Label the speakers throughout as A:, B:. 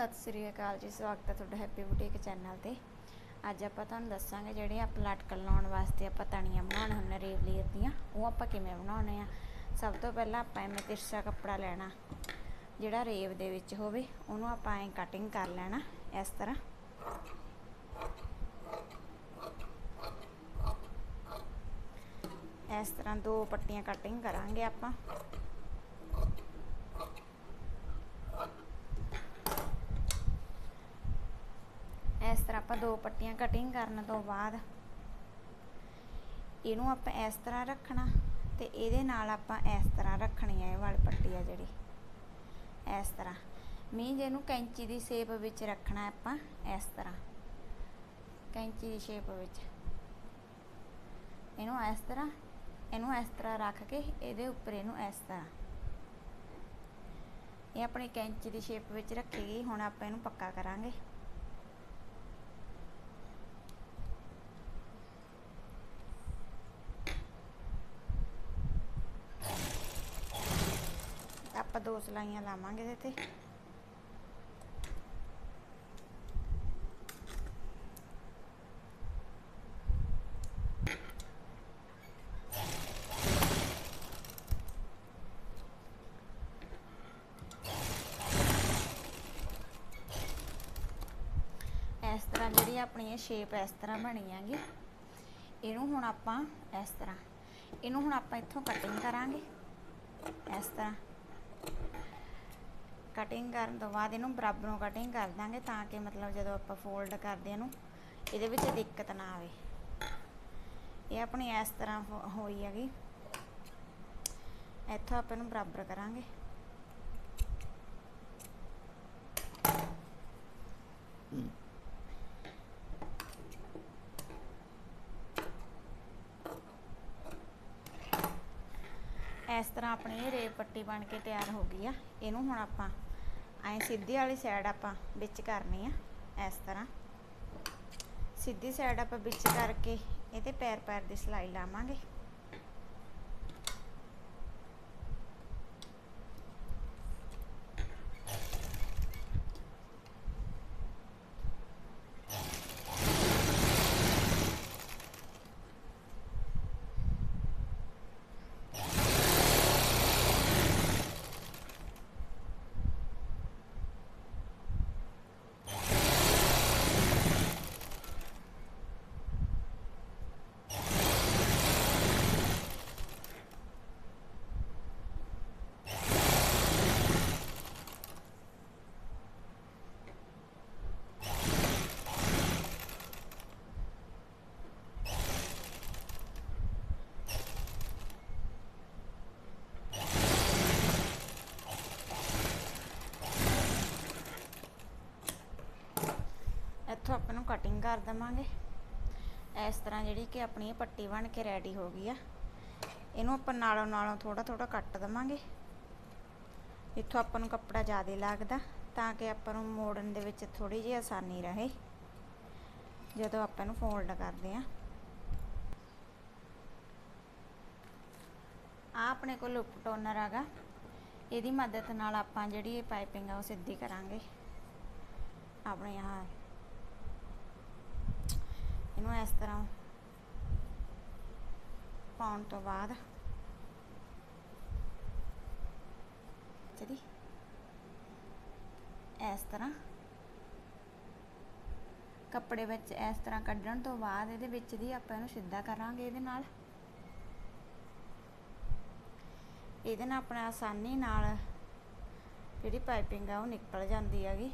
A: ਸਤਿ ਸ੍ਰੀ ਅਕਾਲ ਜੀ, ਸਵਾਗਤ ਹੈ ਤੁਹਾਡਾ ਹੈਪੀ ਬੁਟੀਕ ਚੈਨਲ ਤੇ। ਅੱਜ ਆਪਾਂ ਤੁਹਾਨੂੰ ਦੱਸਾਂਗੇ ਜਿਹੜੇ ਆਪਾਂ ਲਟਕਣ ਲਾਉਣ ਵਾਸਤੇ ਆਪਾਂ ਤਣੀਆਂ ਬਣਾਉਣੇ ਹੁੰਦੇ ਰੇਵਲੀਅਰ ਦੀਆਂ, ਉਹ ਆਪਾਂ ਕਿਵੇਂ ਬਣਾਉਣੇ ਆ। ਸਭ ਤੋਂ ਪਹਿਲਾਂ ਆਪਾਂ ਐਵੇਂ ਤਿਰਛਾ ਕੱਪੜਾ ਲੈਣਾ, ਜਿਹੜਾ ਰੇਵ ਦੇ ਵਿੱਚ ਹੋਵੇ, ਉਹਨੂੰ ਆਪਾਂ ਐਂ ਕਟਿੰਗ ਕਰ ਲੈਣਾ, ਇਸ ਤਰ੍ਹਾਂ। ਇਸ ਤਰ੍ਹਾਂ ਦੋ ਪੱਟੀਆਂ ਕਟਿੰਗ ਕਰਾਂਗੇ ਆਪਾਂ ਇਸ ਤਰ੍ਹਾਂ ਆਪਾਂ ਦੋ ਪੱਟੀਆਂ ਕਟਿੰਗ ਕਰਨ ਤੋਂ ਬਾਅਦ ਇਹਨੂੰ ਆਪਾਂ ਇਸ ਤਰ੍ਹਾਂ ਰੱਖਣਾ ਤੇ ਇਹਦੇ ਨਾਲ ਆਪਾਂ ਇਸ ਤਰ੍ਹਾਂ ਰੱਖਣੀ ਹੈ ਇਹ ਵਾਲੀ ਪੱਟੀ ਆ ਜਿਹੜੀ। ਇਸ ਤਰ੍ਹਾਂ। ਮੀਂਹ ਇਹਨੂੰ ਕੈਂਚੀ ਦੀ ਸ਼ੇਪ ਵਿੱਚ ਰੱਖਣਾ ਆਪਾਂ ਇਸ ਤਰ੍ਹਾਂ। ਕੈਂਚੀ ਦੀ ਸ਼ੇਪ ਵਿੱਚ। ਇਹਨੂੰ ਇਸ ਤਰ੍ਹਾਂ, ਇਹਨੂੰ ਇਸ ਤਰ੍ਹਾਂ ਰੱਖ ਕੇ ਇਹਦੇ ਉੱਪਰ ਇਹਨੂੰ ਇਸ ਤਰ੍ਹਾਂ। ਇਹ ਆਪਣੀ ਕੈਂਚੀ ਦੀ ਸ਼ੇਪ ਵਿੱਚ ਰੱਖੀ ਗਈ, ਹੁਣ ਆਪਾਂ ਇਹਨੂੰ ਪੱਕਾ ਕਰਾਂਗੇ ਆਪਾਂ ਦੋ ਸਲਾਈਆਂ ਲਾਵਾਂਗੇ ਇਹਦੇ ਤੇ। ਇਸ ਤਰ੍ਹਾਂ ਜਿਹੜੀ ਆਪਣੀ ਇਹ ਸ਼ੇਪ ਇਸ ਤਰ੍ਹਾਂ ਬਣੀ ਹੈਗੀ ਇਹਨੂੰ ਹੁਣ ਆਪਾਂ ਇਸ ਤਰ੍ਹਾਂ। ਇਹਨੂੰ ਹੁਣ ਆਪਾਂ ਇੱਥੋਂ ਕਟਿੰਗ ਕਰਾਂਗੇ। ਇਸ ਤਰ੍ਹਾਂ। ਕਟਿੰਗ ਕਰਨ ਤੋਂ ਬਾਅਦ ਇਹਨੂੰ ਬਰਾਬਰੋਂ ਕਟਿੰਗ ਕਰ ਦਾਂਗੇ ਤਾਂ ਕਿ ਮਤਲਬ ਜਦੋਂ ਆਪਾਂ ਫੋਲਡ ਕਰਦੇ ਇਹਨੂੰ, ਇਹਦੇ ਵਿੱਚ ਦਿੱਕਤ ਨਾ ਆਵੇ। ਇਹ ਆਪਣੀ ਇਸ ਤਰ੍ਹਾਂ ਹੋਈ ਹੈਗੀ। ਇੱਥੋਂ ਆਪਾਂ ਇਹਨੂੰ ਬਰਾਬਰ ਕਰਾਂਗੇ। ਇਸ ਤਰ੍ਹਾਂ ਆਪਣੀ ਇਹ ਰੇਪ ਪੱਟੀ ਬਣ ਕੇ ਤਿਆਰ ਹੋ ਗਈ ਆ। ਇਹਨੂੰ ਹੁਣ ਆਪਾਂ ਐ ਸਿੱਧੀ ਵਾਲੀ ਸਾਈਡ ਆਪਾਂ ਵਿੱਚ ਕਰਨੀ ਆ, ਇਸ ਤਰ੍ਹਾਂ। ਸਿੱਧੀ ਸਾਈਡ ਆਪਾਂ ਵਿੱਚ ਕਰਕੇ ਇਹਦੇ ਪੈਰ ਪੈਰ ਦੀ ਸਿਲਾਈ ਲਾਵਾਂਗੇ ਇੱਥੋਂ ਆਪਾਂ ਨੂੰ ਕਟਿੰਗ ਕਰ ਦਵਾਂਗੇ। ਇਸ ਤਰ੍ਹਾਂ ਜਿਹੜੀ ਕਿ ਆਪਣੀ ਇਹ ਪੱਟੀ ਬਣ ਕੇ ਰੈਡੀ ਹੋ ਗਈ ਆ। ਇਹਨੂੰ ਆਪਾਂ ਨਾਲੋਂ ਨਾਲੋਂ ਥੋੜਾ ਥੋੜਾ ਕੱਟ ਦਵਾਂਗੇ। ਇੱਥੋਂ ਆਪਾਂ ਨੂੰ ਕੱਪੜਾ ਜ਼ਿਆਦਾ ਲੱਗਦਾ, ਤਾਂ ਕਿ ਆਪਾਂ ਨੂੰ ਮੋੜਨ ਦੇ ਵਿੱਚ ਥੋੜੀ ਜਿਹੀ ਆਸਾਨੀ ਰਹੇ। ਜਦੋਂ ਆਪਾਂ ਇਹਨੂੰ ਫੋਲਡ ਕਰਦੇ ਆ ਆ ਆਪਣੇ ਕੋਲ ਲੁੱਪ ਟੋਨਰ ਹੈਗਾ। ਇਹਦੀ ਮਦਦ ਨਾਲ ਆਪਾਂ ਜਿਹੜੀ ਇਹ ਪਾਈਪਿੰਗ ਆ ਉਹ ਸਿੱਧੀ ਕਰਾਂਗੇ। ਆਪਣੇ ਆਹ ਇਹਨੂੰ ਇਸ ਤਰ੍ਹਾਂ ਪਾਉਣ ਤੋਂ ਬਾਅਦ। ਚਲੀ। ਇਸ ਤਰ੍ਹਾਂ। ਕੱਪੜੇ ਵਿੱਚ ਇਸ ਤਰ੍ਹਾਂ ਕੱਢਣ ਤੋਂ ਬਾਅਦ ਇਹਦੇ ਵਿੱਚ ਦੀ ਆਪਾਂ ਇਹਨੂੰ ਸਿੱਧਾ ਕਰਾਂਗੇ ਇਹਦੇ ਨਾਲ। ਇਹਦੇ ਨਾਲ ਆਪਣਾ ਆਸਾਨੀ ਨਾਲ ਜਿਹੜੀ ਪਾਈਪਿੰਗ ਆ ਉਹ ਨਿਕਲ ਜਾਂਦੀ ਹੈਗੀ।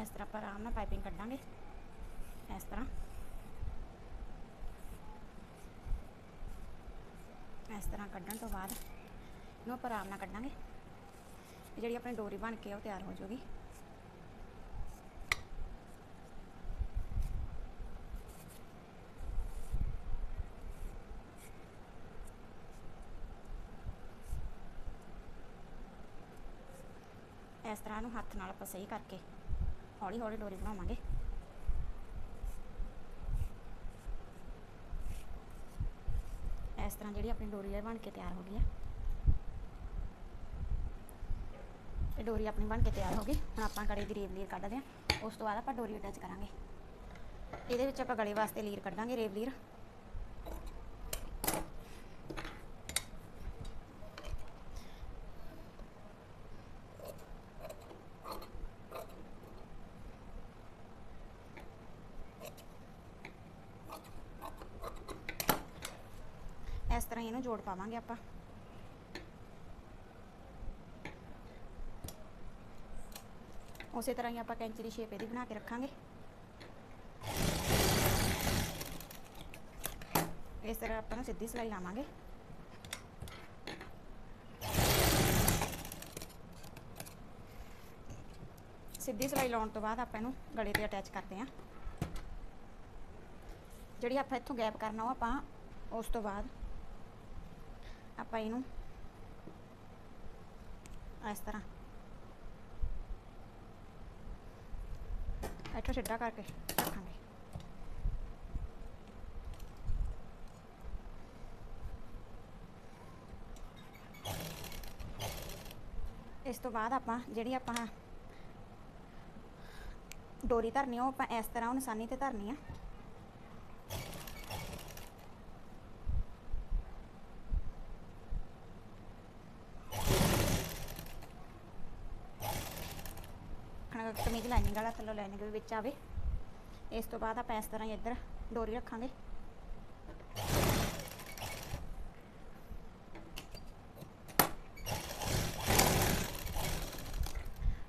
A: ਇਸ ਤਰ੍ਹਾਂ ਆਪਾਂ ਆਰਾਮ ਨਾਲ ਪਾਈਪਿੰਗ ਕੱਢਾਂਗੇ। ਇਸ ਤਰ੍ਹਾਂ। ਇਸ ਤਰ੍ਹਾਂ ਕੱਢਣ ਤੋਂ ਬਾਅਦ ਇਹਨੂੰ ਆਪਾਂ ਆਰਾਮ ਨਾਲ ਕੱਢਾਂਗੇ। ਜਿਹੜੀ ਆਪਣੀ ਡੋਰੀ ਬਣ ਕੇ ਉਹ ਤਿਆਰ ਹੋ ਜਾਊਗੀ। ਇਸ ਤਰ੍ਹਾਂ ਨੂੰ ਹੱਥ ਨਾਲ ਆਪਾਂ ਸਹੀ ਕਰਕੇ ਹੌਲੀ ਹੌਲੀ ਡੋਰੀ ਬਣਾਵਾਂਗੇ। ਇਸ ਤਰ੍ਹਾਂ ਜਿਹੜੀ ਆਪਣੀ ਡੋਰੀ ਹੈ ਬਣ ਕੇ ਤਿਆਰ ਹੋ ਗਈ ਹੈ ਇਹ ਡੋਰੀ ਆਪਣੀ ਬਣ ਕੇ ਤਿਆਰ ਹੋ ਗਈ। ਹੁਣ ਆਪਾਂ ਕੜੇ ਦੀ ਰੇਵ ਲੀਰ ਕੱਢਦੇ ਹਾਂ ਉਸ ਤੋਂ ਬਾਅਦ ਆਪਾਂ ਡੋਰੀ ਅਟੈਚ ਕਰਾਂਗੇ। ਇਹਦੇ ਵਿੱਚ ਆਪਾਂ ਗਲੇ ਵਾਸਤੇ ਲੀਰ ਕੱਢਾਂਗੇ, ਰੇਵ ਲੀਰ। ਇਸ ਜੋੜ ਪਾਵਾਂਗੇ ਆਪਾਂ। ਉਸੇ ਤਰ੍ਹਾਂ ਹੀ ਆਪਾਂ ਕੈਂਚੀ ਦੀ ਸ਼ੇਪ ਇਹਦੀ ਬਣਾ ਕੇ ਰੱਖਾਂਗੇ। ਇਸ ਤਰ੍ਹਾਂ ਆਪਾਂ ਨੂੰ ਸਿੱਧੀ ਸਿਲਾਈ ਲਾਵਾਂਗੇ। ਸਿੱਧੀ ਸਿਲਾਈ ਲਾਉਣ ਤੋਂ ਬਾਅਦ ਆਪਾਂ ਇਹਨੂੰ ਗਲੇ ਤੇ ਅਟੈਚ ਕਰਦੇ ਹਾਂ। ਜਿਹੜੀ ਆਪਾਂ ਇੱਥੋਂ ਗੈਪ ਕਰਨਾ ਉਹ ਆਪਾਂ ਉਸ ਤੋਂ ਬਾਅਦ ਆਪਾਂ ਇਹਨੂੰ ਇਸ ਤਰ੍ਹਾਂ ਇੱਥੋਂ ਸਿੱਧਾ ਕਰਕੇ ਰੱਖਾਂਗੇ ਇਸ ਤੋਂ ਬਾਅਦ ਆਪਾਂ ਜਿਹੜੀ ਆਪਾਂ ਡੋਰੀ ਧਰਨੀ ਉਹ ਆਪਾਂ ਇਸ ਤਰ੍ਹਾਂ ਉਹ ਨਿਸ਼ਾਨੀ ਤੇ ਧਰਨੀ ਆ ਕਮੀਜ਼ ਲਾਈਨਿੰਗ ਵਾਲਾ ਥੱਲੋਂ ਲਾਈਨਿੰਗ ਵੀ ਵਿੱਚ ਆਵੇ। ਇਸ ਤੋਂ ਬਾਅਦ ਆਪਾਂ ਇਸ ਤਰ੍ਹਾਂ ਹੀ ਇੱਧਰ ਡੋਰੀ ਰੱਖਾਂਗੇ।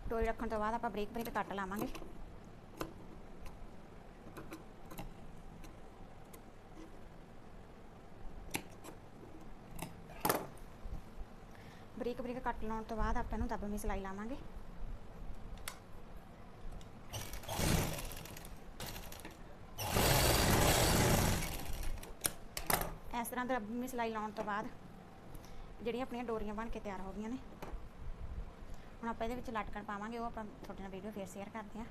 A: ਡੋਰੀ ਰੱਖਣ ਤੋਂ ਬਾਅਦ ਆਪਾਂ ਬ੍ਰੇਕ ਬ੍ਰੇਕ ਕੱਟ ਲਾਵਾਂਗੇ। ਬਰੀਕ ਬਰੀਕ ਕੱਟ ਲਾਉਣ ਤੋਂ ਬਾਅਦ ਆਪਾਂ ਇਹਨੂੰ ਦਬਵੀਂ ਸਿਲਾਈ ਲਾਵਾਂਗੇ। ਇਸ ਤਰ੍ਹਾਂ ਦਬਵੀਂ ਸਿਲਾਈ ਲਾਉਣ ਤੋਂ ਬਾਅਦ ਜਿਹੜੀਆਂ ਆਪਣੀਆਂ ਡੋਰੀਆਂ ਬਣ ਕੇ ਤਿਆਰ ਹੋ ਗਈਆਂ ਨੇ। ਹੁਣ ਆਪਾਂ ਇਹਦੇ ਵਿੱਚ ਲਟਕਣ ਪਾਵਾਂਗੇ, ਉਹ ਆਪਾਂ ਤੁਹਾਡੇ ਨਾਲ ਵੀਡੀਓ ਫੇਰ ਸ਼ੇਅਰ ਕਰਦੇ ਹਾਂ।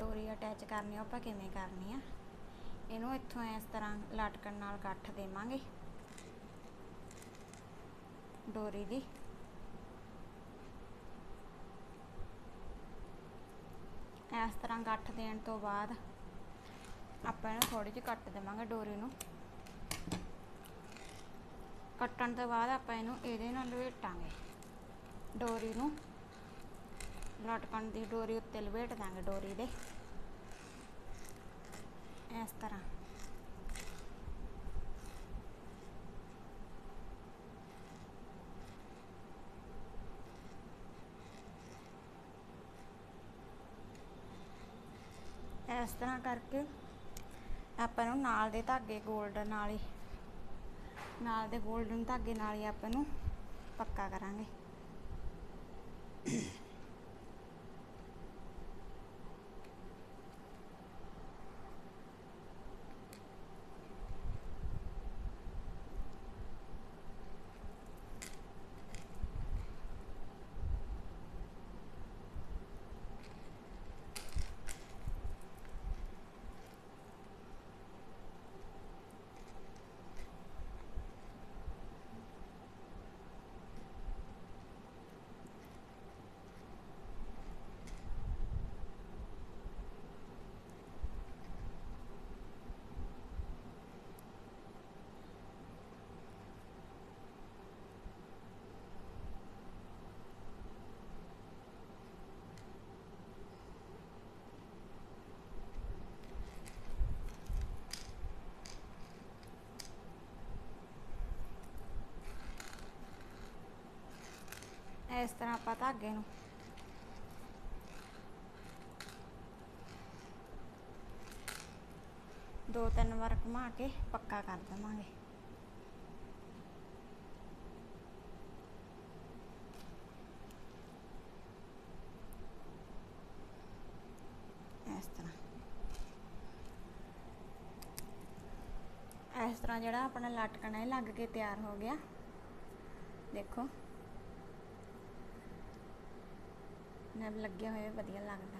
A: ਡੋਰੀ ਅਟੈਚ ਕਰਨੀ ਆਪਾਂ ਕਿਵੇਂ ਕਰਨੀ ਆ? ਇਹਨੂੰ ਇੱਥੋਂ ਇਸ ਤਰ੍ਹਾਂ ਲਟਕਣ ਨਾਲ ਗੱਠ ਦੇਵਾਂਗੇ। ਡੋਰੀ ਦੀ। ਇਸ ਤਰ੍ਹਾਂ ਗੱਠ ਦੇਣ ਤੋਂ ਬਾਅਦ ਆਪਾਂ ਇਹਨੂੰ ਥੋੜੀ ਜਿਹੀ ਕੱਟ ਦੇਵਾਂਗੇ ਡੋਰੀ ਨੂੰ। ਕੱਟਣ ਤੋਂ ਬਾਅਦ ਆਪਾਂ ਇਹਨੂੰ ਇਹਦੇ ਨਾਲ ਲਵੇਟਾਂਗੇ ਡੋਰੀ ਨੂੰ। ਲਟਕਣ ਦੀ ਡੋਰੀ ਉੱਤੇ ਲਪੇਟ ਦਾਂਗੇ ਡੋਰੀ ਦੇ। ਇਸ ਤਰ੍ਹਾਂ। ਇਸ ਤਰ੍ਹਾਂ ਕਰਕੇ ਆਪਾਂ ਨੂੰ ਨਾਲ ਦੇ ਧਾਗੇ 골ਡਨ ਨਾਲ ਹੀ। ਨਾਲ ਦੇ 골ਡਨ ਧਾਗੇ ਨਾਲ ਹੀ ਆਪਾਂ ਨੂੰ ਪੱਕਾ ਕਰਾਂਗੇ। ਇਸ ਤਰ੍ਹਾਂ ਆਪਾਂ ਧਾਗੇ ਨੂੰ। ਦੋ ਤਿੰਨ ਵਾਰ ਘੁਮਾ ਕੇ ਪੱਕਾ ਕਰ ਦੇਵਾਂਗੇ। ਇਸ ਤਰ੍ਹਾਂ। ਇਸ ਤਰ੍ਹਾਂ ਜਿਹੜਾ ਆਪਣਾ ਲਟਕਣਾ ਹੈ ਲੱਗ ਕੇ ਤਿਆਰ ਹੋ ਗਿਆ। ਦੇਖੋ। ਨਬ ਲੱਗਿਆ ਹੋਇਆ ਵਧੀਆ ਲੱਗਦਾ।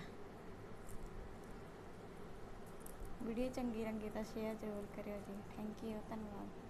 A: ਵੀਡੀਓ ਚੰਗੀ ਰੰਗੀ ਤਾਂ ਸ਼ੇਅਰ ਜ਼ਰੂਰ ਕਰਿਓ ਜੀ। ਥੈਂਕ ਯੂ ਧੰਨਵਾਦ।